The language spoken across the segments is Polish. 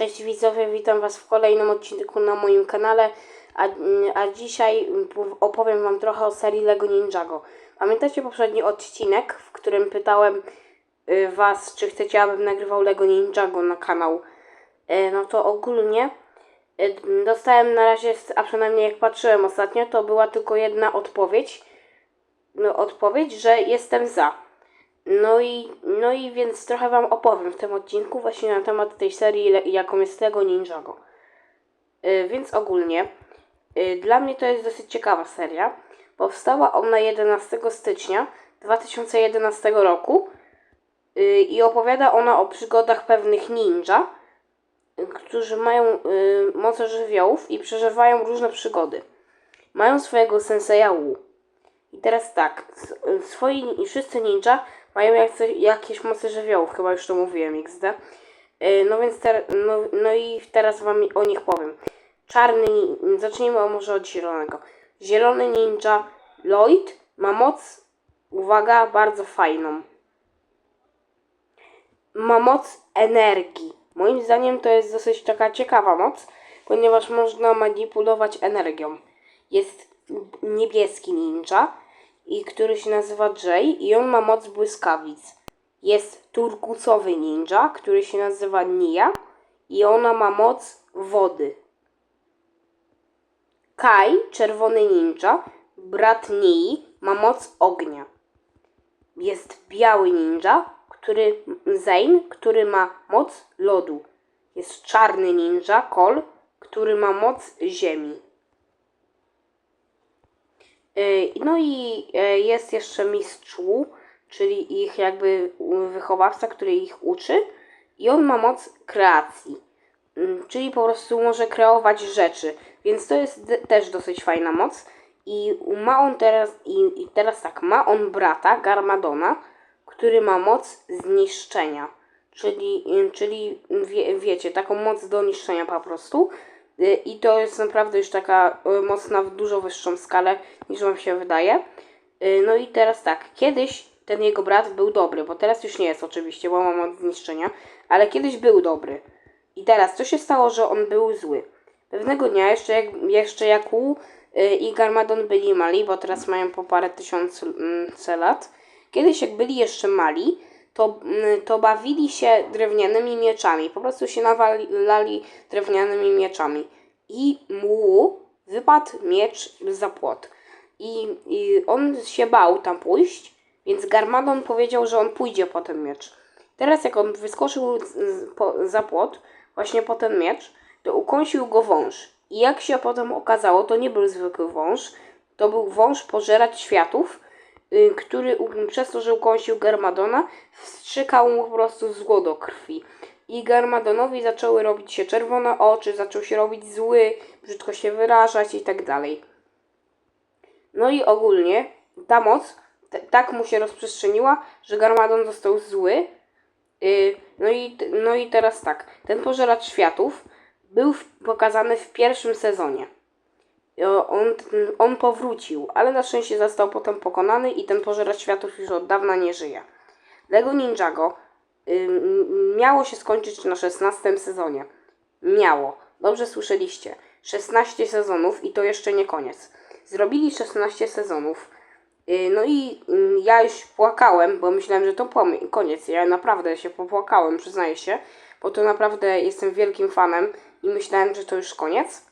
Cześć widzowie, witam Was w kolejnym odcinku na moim kanale, a, a dzisiaj opowiem Wam trochę o serii LEGO Ninjago. Pamiętacie poprzedni odcinek, w którym pytałem y, Was, czy chcecie, abym nagrywał LEGO Ninjago na kanał? Y, No to ogólnie y, dostałem na razie, a przynajmniej jak patrzyłem ostatnio, to była tylko jedna odpowiedź, no, odpowiedź, że jestem za. No i, no i więc trochę Wam opowiem w tym odcinku właśnie na temat tej serii, jaką jest Lego Ninjago. Yy, więc ogólnie, yy, dla mnie to jest dosyć ciekawa seria. Powstała ona 11 stycznia 2011 roku yy, i opowiada ona o przygodach pewnych ninja, którzy mają moce żywiołów i przeżywają różne przygody. Mają swojego senseja Wu. I teraz tak, swoi i wszyscy ninja mają jak, jakieś moce żywiołów, chyba już to mówiłem XD. Y, No więc ter, no, no i teraz wam o nich powiem. Czarny, zacznijmy może od zielonego. Zielony ninja Lloyd ma moc, uwaga, bardzo fajną. Ma moc energii. Moim zdaniem to jest dosyć taka ciekawa moc, ponieważ można manipulować energią. Jest niebieski ninja, i który się nazywa Jay i on ma moc błyskawic. Jest turkusowy ninja, który się nazywa Nia i ona ma moc wody. Kai, czerwony ninja, brat Nii, ma moc ognia. Jest biały ninja, który Zane, który ma moc lodu. Jest czarny ninja, Kol, który ma moc ziemi. Yy, No i e, jest jeszcze mistrz Wu, czyli ich jakby wychowawca, który ich uczy i on ma moc kreacji. Mm, Czyli po prostu może kreować rzeczy, więc to jest też dosyć fajna moc. I ma on teraz, i, i teraz tak, ma on brata Garmadona, który ma moc zniszczenia. Czyli, czyli wie, wiecie, taką moc do niszczenia po prostu. Y, I to jest naprawdę już taka y, moc na dużo wyższą skalę niż wam się wydaje. Y, No i teraz tak, kiedyś ten jego brat był dobry, bo teraz już nie jest oczywiście, bo ma moc zniszczenia, ale kiedyś był dobry. I teraz, co się stało, że on był zły? Pewnego dnia, jeszcze jak, jeszcze jak y, i Garmadon byli mali, bo teraz mają po parę tysiące lat, kiedyś jak byli jeszcze mali, to, mm, to bawili się drewnianymi mieczami. Po prostu się nawalali drewnianymi mieczami. I mu wypadł miecz za płot. I, I on się bał tam pójść, więc Garmadon powiedział, że on pójdzie po ten miecz. Teraz jak on wyskoczył za płot, właśnie po ten miecz, to ukąsił go wąż. I jak się potem okazało, to nie był zwykły wąż, to był wąż pożerać światów, który u- przez to, że ukąsił Garmadona, wstrzykał mu po prostu zło do krwi. I Garmadonowi zaczęły robić się czerwone oczy, zaczął się robić zły, brzydko się wyrażać i tak dalej. No i ogólnie ta moc tak mu się rozprzestrzeniła, że Garmadon został zły. Yy, no, i, no i teraz tak, ten pożeracz światów był w, pokazany w pierwszym sezonie. On, on powrócił, ale na szczęście został potem pokonany i ten pożeracz światów już od dawna nie żyje. Lego Ninjago y, miało się skończyć na 16 sezonie. Miało. Dobrze słyszeliście. 16 sezonów i to jeszcze nie koniec. Zrobili 16 sezonów. Y, No i mm, ja już płakałem, bo myślałem, że to koniec. Ja naprawdę się popłakałem, przyznaję się, bo to naprawdę jestem wielkim fanem i myślałem, że to już koniec.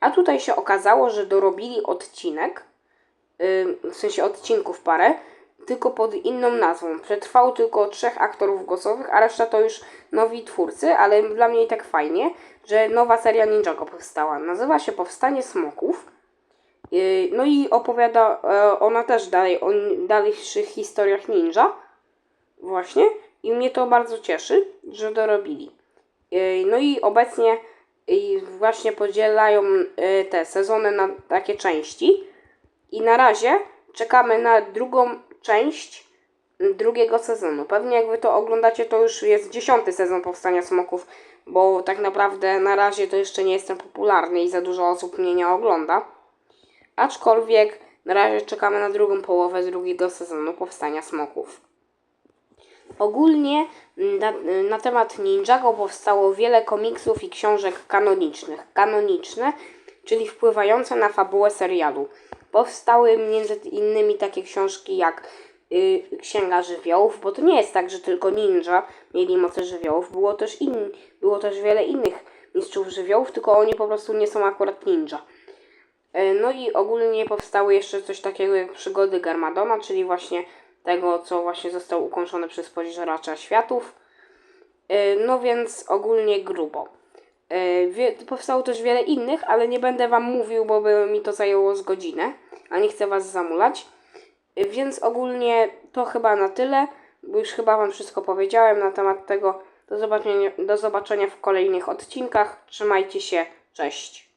A tutaj się okazało, że dorobili odcinek, y, w sensie odcinków parę, tylko pod inną nazwą. Przetrwało tylko trzech aktorów głosowych, a reszta to już nowi twórcy, ale dla mnie i tak fajnie, że nowa seria Ninjago powstała. Nazywa się Powstanie Smoków. Yy, No i opowiada e, ona też dalej o dalszych historiach ninja. Właśnie. I mnie to bardzo cieszy, że dorobili. Yy, No i obecnie yy, właśnie podzielają yy, te sezony na takie części. I na razie czekamy na drugą część mm, drugiego sezonu. Pewnie jak wy to oglądacie, to już jest dziesiąty sezon Powstania Smoków, bo tak naprawdę na razie to jeszcze nie jestem popularny i za dużo osób mnie nie ogląda. Aczkolwiek na razie czekamy na drugą połowę drugiego sezonu Powstania Smoków. Ogólnie na, na temat Ninjago powstało wiele komiksów i książek kanonicznych. Kanoniczne, czyli wpływające na fabułę serialu. Powstały między innymi takie książki jak y, Księga Żywiołów, bo to nie jest tak, że tylko ninja mieli moce żywiołów. Było też, in, było też wiele innych mistrzów żywiołów, tylko oni po prostu nie są akurat ninja. E, No i ogólnie powstały jeszcze coś takiego jak przygody Garmadona, czyli właśnie tego, co właśnie zostało ukończone przez pożeracza światów. E, No więc ogólnie grubo. Wie- Powstało też wiele innych, ale nie będę Wam mówił, bo by mi to zajęło z godzinę, a nie chcę Was zamulać. E, Więc ogólnie to chyba na tyle, bo już chyba Wam wszystko powiedziałem na temat tego. Do zobaczenia, do zobaczenia w kolejnych odcinkach. Trzymajcie się, cześć.